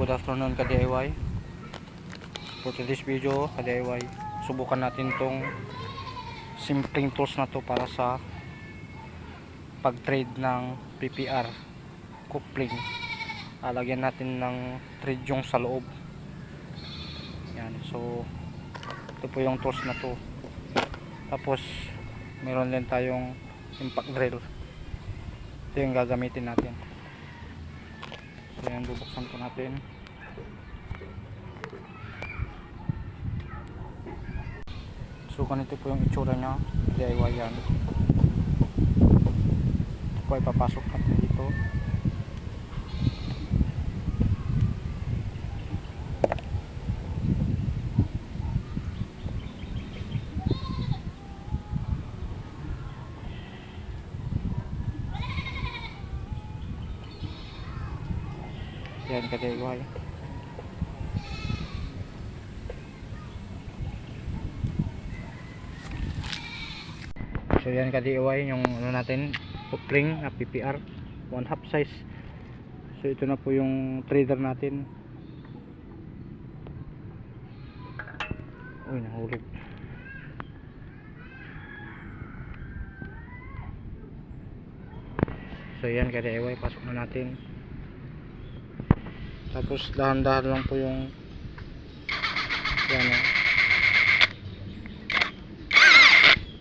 good afternoon ka DIY For today's video ka DIY Subukan natin tong Simpleng tools na to para sa Pag-trade ng PPR Coupling. Alagyan natin ng thread yung sa loob. Yan so Ito po yung tools na to. Tapos Meron din tayong impact drill Ito yung gagamitin natin So yan, bubuksan po natin. So ganito po yung itsura niya. DIY yan. Ito po ay papasok natin dito. Yan ka DIY. So yan ka DIY yung ano natin coupling na PPR one half size. So ito na po yung trader natin. Uy nahulog. So yan ka DIY pasok na natin. Tapos dahan-dahan lang po yung yan o.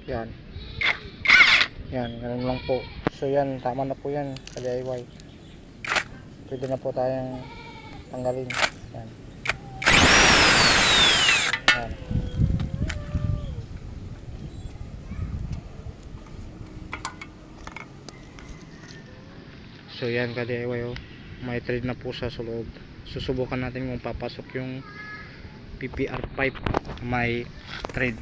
Yan. Yan, ganun lang po. So yan, tama na po yan sa DIY. Pwede na po tayong tanggalin. Yan. So yan ka DIY oh. May thread na po sa loob. Susubukan natin kung papasok yung PPR pipe may thread.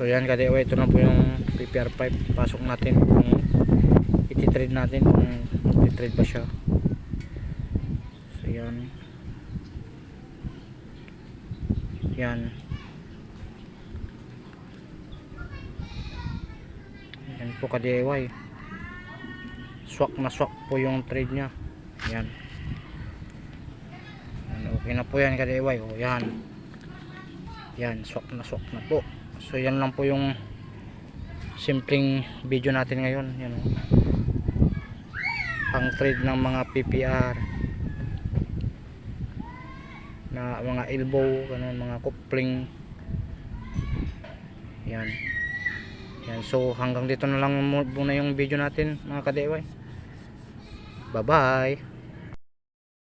So yan ka DIY ito na po yung PPR pipe. Pasok natin kung iti-thread natin kung iti-thread ba siya. So yan. Yan. Yan po ka DIY swak na swak po yung trade nya yan. Okay na po yan kadiway o yan. Yan swak na swak na po. So yan lang po yung simpleng video natin ngayon. Yan o pang trade ng mga PPR na mga elbow ganun, mga coupling yan yan so hanggang dito na lang muna yung video natin mga ka-DIY bye bye